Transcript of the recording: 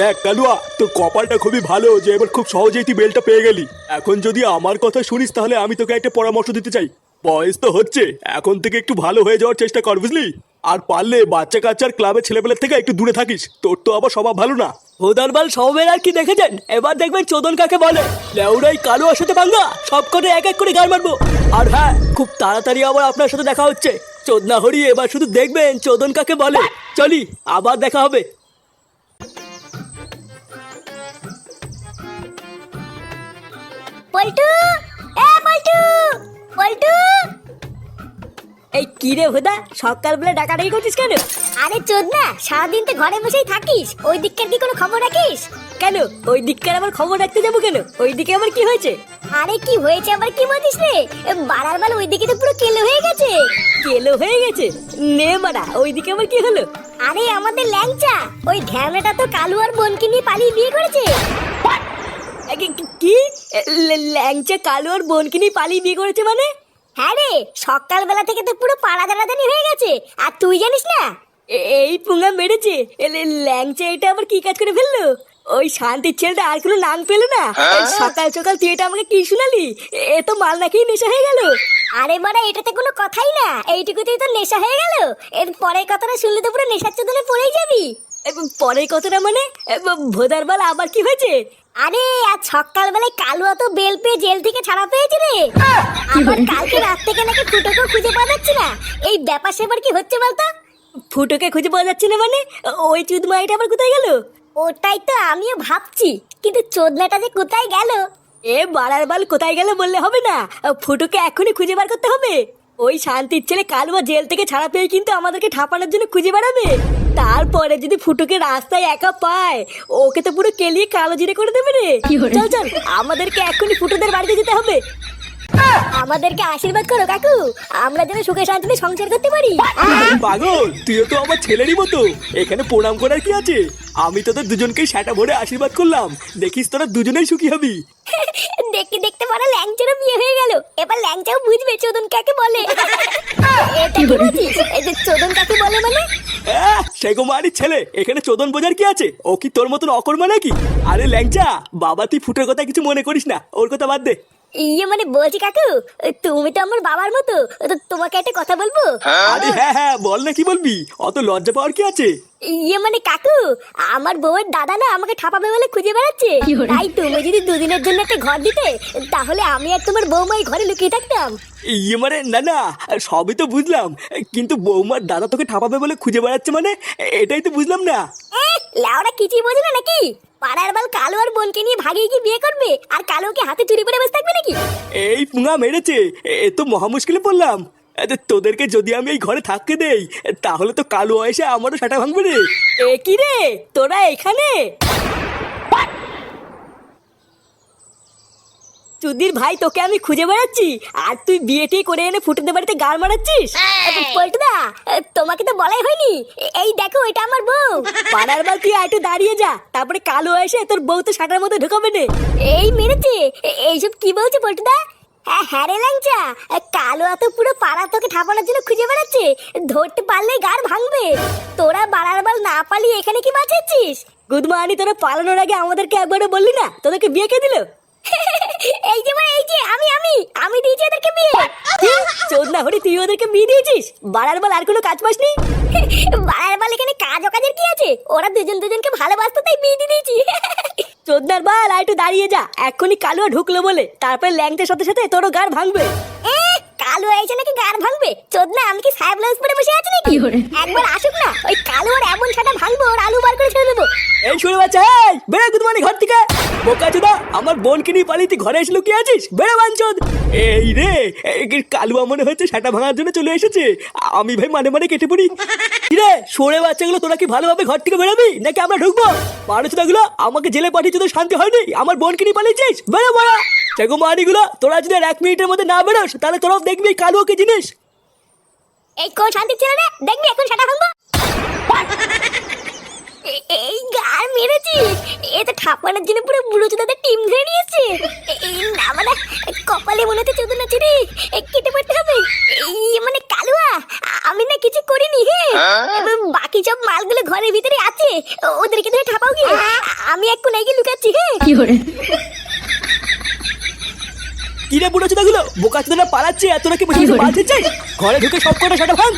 দেখ, কালুয়া, তোর কপালটা খুবই ভালো যে এবার খুব সহজেই তুই বেলটা পেয়ে গেলি। এখন যদি আমার কথা শুনিস, তাহলে আমি তোকে একটা পরামর্শ দিতে চাই। বয়স তো হচ্ছে, এখন থেকে একটু ভালো হয়ে যাওয়ার চেষ্টা কর, বুঝলি? আর পারলে বাচ্চা কাচ্চার ক্লাবের ছেলেপেলের থেকে একটু দূরে থাকিস, তোর তো আবার স্বভাব ভালো না। ভোদারবাল সবের আর কি দেখেছেন? এবার দেখবেন চোদন কাকে বলে। লেউরাই কালো সাথে ভাঙ্গা সব করে এক এক করে গান মারবো আর হ্যাঁ খুব তাড়াতাড়ি আবার আপনার সাথে দেখা হচ্ছে। চোদনা হরি এবার শুধু দেখবেন চোদন কাকে বলে। চলি, আবার দেখা হবে। পল্টু এ পল্টু পল্টু এই কি রে সকালবেলা ডাকাডাকি করছিস কেন? আরে চোদ না সারাদিন তো ঘরে বসেই থাকিস। ওই দিককার কি কোনো খবর রাখিস? কেন? ওই দিককার আবার খবর রাখতে যাব কেন? ওই দিকে আবার কি হয়েছে? আরে কি হয়েছে আবার কি বলছিস রে? বাড়ার বেলা ওই দিকে তো পুরো কেলো হয়ে গেছে। কেলো হয়ে গেছে? নে মারা ওই দিকে আবার কি হলো? আরে আমাদের ল্যাংচা ওই ঢ্যামনাটা তো কালু আর বোনকে নিয়ে পালিয়ে বিয়ে করেছে। কি- ল্যাংচা কালো আর বোনকে নিয়ে পালিয়ে বিয়ে করেছে মানে? হ্যাঁ রে সকালবেলা থেকে তো পুরো পাড়া দাঁড়াদানি হয়ে গেছে। আর তুই জানিস না? এই পুঙ্গা মেরেছে। ল্যাংচা এটা আবার কি কাজ করে ফেলল? ওই শান্তির ছেলেটা আর কোনো নাম পেল না? এই সকাল সকাল তুই এটা আমাকে কি শুনালি? এ- তো মাল না খেয়ে নেশা হয়ে গেল। আরে বাড়া এটাতে কোনো কথাই না। এইটুকুতেই তো নেশা হয়ে গেল। এর পরের কথাটা শুনলে তো পুরো নেশার চোদনে পড়েই যাবি। পরের কথাটা মানে? ভোদার বাল আবার কি হয়েছে? আরে আজ সকালবেলায় কালুয়া তো বেল পেয়ে জেল থেকে ছাড়া পেয়েছে রে। আবার কালকে রাত থেকে নাকি ফুটোকেও খুঁজে পাওয়া যাচ্ছে না। এই ব্যাপার সেবার কি হচ্ছে বলতো? ফুটোকে খুঁজে পাওয়া যাচ্ছে না মানে? ওই চুদ মাইটা আবার কোথায় গেল? ওটাই তো আমিও ভাবছি কিন্তু চোদনাটা যে কোথায় গেল? এ বাড়ার বাল কোথায় গেল বললে হবে না। ফুটোকে এখনই খুঁজে বার করতে হবে। ওই শান্তির ছেলে কালুয়া জেল থেকে ছাড়া পেয়ে কিন্তু আমাদেরকে ঠাপানোর জন্য খুঁজে বেড়াবে। তারপরে যদি ফুটোকে রাস্তায় একা পায় ওকে তো পুরো কেলিয়ে কালো জিরে করে দেবে রে। চল চল আমাদেরকে এখনই ফুটোদের বাড়িতে যেতে হবে। আমাদেরকে আশীর্বাদ করো কাকু। আমরা যেন সুখে শান্তিতে সংসার করতে পারি। পাগল তুইও তো আমার ছেলেরই মতো। এখানে প্রণাম করার কি আছে? আমি তোদের দুজনকেই সেটা ভরে আশীর্বাদ করলাম। দেখিস তোরা দুজনেই সুখী হবি। দেখতে দেখতে পরে ল্যাংচারও বিয়ে হয়ে গেল। এবার ল্যাংচাও বুঝবে চোদন কাকে বলে। চোদন কাকে বলে মানে? আহ, সে ছেলে। এখানে চোদন বোঝার কি আছে? ও কি তোর মতন অকর্মা নাকি? আরে ল্যাংচা বাবা তুই ফুটের কথা কিছু মনে করিস না। ওর কথা বাদ দে। ইয়ে মানে বলছি কাকু তুমি তো আমার বাবার মতো তো তোমাকে একটা কথা বলব? আরে হ্যাঁ হ্যাঁ বল না কি বলবি? অত লজ্জা পাওয়ার কি আছে? ইয়ে মানে কাকু আমার বউয়ের দাদা না আমাকে ঠাপাবে বলে খুঁজে বেড়াচ্ছে। তাই তুমি যদি দুদিনের জন্য একটা ঘর দিতে তাহলে আমি আর তোমার বৌমা এই ঘরে লুকিয়ে থাকতাম। ইয়ে মানে না না সবই তো বুঝলাম। কিন্তু বৌমার দাদা তোকে ঠাপাবে বলে খুঁজে বেড়াচ্ছে মানে এটাই তো বুঝলাম না। লাউরা কিছুই বোঝে না নাকি? পাড়ার বাল কালো আর বোনকে নিয়ে ভাগিয়ে কি বিয়ে করবে? আর কালোকে হাতে চুরি করে বসে থাকবে নাকি? এই পুঙা মেরেছে। এ তো মহা মুশকিলে পড়লাম। এতে তোদেরকে যদি আমি এই ঘরে থাকতে দেই তাহলে তো কালো এসে আমারও সেটা ভাঙবে রে। এ কি রে? তোরা এখানে? চুদির ভাই তোকে আমি খুঁজে বেড়াচ্ছি। আর তুই বিয়ে টিয়ে করে এনে ফুটেতে বাড়িতে গাল মারাচ্ছিস? পল্টুদা তোমাকে তো বলাই হয়নি। এই দেখো এটা আমার বউ। পাড়ার বাল তুই একটু দাঁড়িয়ে যা। তারপরে কালো এসে তোর বউ তো শাটার মধ্যে ঢুকাবে না। এই মেরেছে। এইসব কি বলছে পল্টুদা হ্যাঁ হ্যাঁ রে ল্যাংচা। কালো এত পুরো পাড়া তোকে ঠাপানোর জন্য খুঁজে বেড়াচ্ছে। ধরতে পারলেই গার ভাঙবে। তোরা বাড়ার বাল না পালিয়ে এখানে কি বাঁচাচ্ছিস গুদমানি তোরা পালানোর আগে আমাদেরকে একবারও বললি না? তোদেরকে বিয়ে কে দিল? এই যে মানে এই যে আমি আমি আমি দিয়েছি এদেরকে বিয়ে। চোদনা হরি তুই ওদেরকে বিয়ে দিয়েছিস? বাড়ার বল আর কোনো কাজ পাসনি? বাড়ার বাল এখানে কাজ কাজের কি আছে? ওরা দুজন দুজনকে ভালোবাসতো তাই বিয়ে দিয়ে দিয়েছি। চোদনার বাল আর একটু দাঁড়িয়ে যা। এক্ষুনি কালো ঢুকলো বলে। তারপরে ল্যাংটার সাথে সাথে তোরও গার ভাঙবে। এ, কালো এসে নাকি গার ভাঙবে? চোদ না আমি কি সাহেব ব্লাউজ পরে বসে আছি নাকি? একবার আসুক না ওই কালো আর এমন ছাটা ভাঙবো ওর আলু বার করে ছেড়ে দেবো। এই শুনে বাচ্চা এই বেড়ে গুদমানি ঘর থেকে। বোকা চোদা, আমার বোনকে নিয়ে পালিয়ে তুই ঘরে এসে লুকিয়ে আছিস? বেড়ে বাঞ্চদ। এই রে কালুয়া মনে হচ্ছে সেটা ভাঙার জন্য চলে এসেছে। আমি ভাই মানে মানে কেটে পড়ি। রে সরে বাচ্চাগুলো, তোরা কি ভালোভাবে ঘর থেকে বেরোবি? নাকি আমরা ঢুকবো? মানুষগুলো আমাকে জেলে পাঠিয়েছে তো শান্তি হয়নি? আমার বোনকে নিয়ে পালিয়েছিস? বেরো বড়া সেগো মানিগুলো তোরা যদি এক মিনিটের মধ্যে না বেরোস, তাহলে তোরাও দেখবি কালুয়া কি জিনিস। এই কোন শান্তি ছিল রে? দেখবি এখন সেটা ভাঙবো? এই গার মেরেছিস এ তো ঠাপানোর জন্য পুরো বুড়ো চোদাদের টিম ধরে নিয়েছে। এই না মানে কপালে মনে হচ্ছে চোদন আছে রে। এ, কেটে পড়তে হবে। এই মানে কালুয়া আমি না কিছু করিনি হে। বাকি সব মালগুলো ঘরের ভিতরে আছে। ওদেরকে ধরে ঠাপাও কি আমি একটু লেগে লুকাচ্ছি হ্যাঁ কি রে বুড়ো চোদাগুলো? বোকা চোদারা পালাচ্ছে আর তোরা কি বসে বসে চাই ঘরে ঢুকে সব কটা সেটা ভাঙ।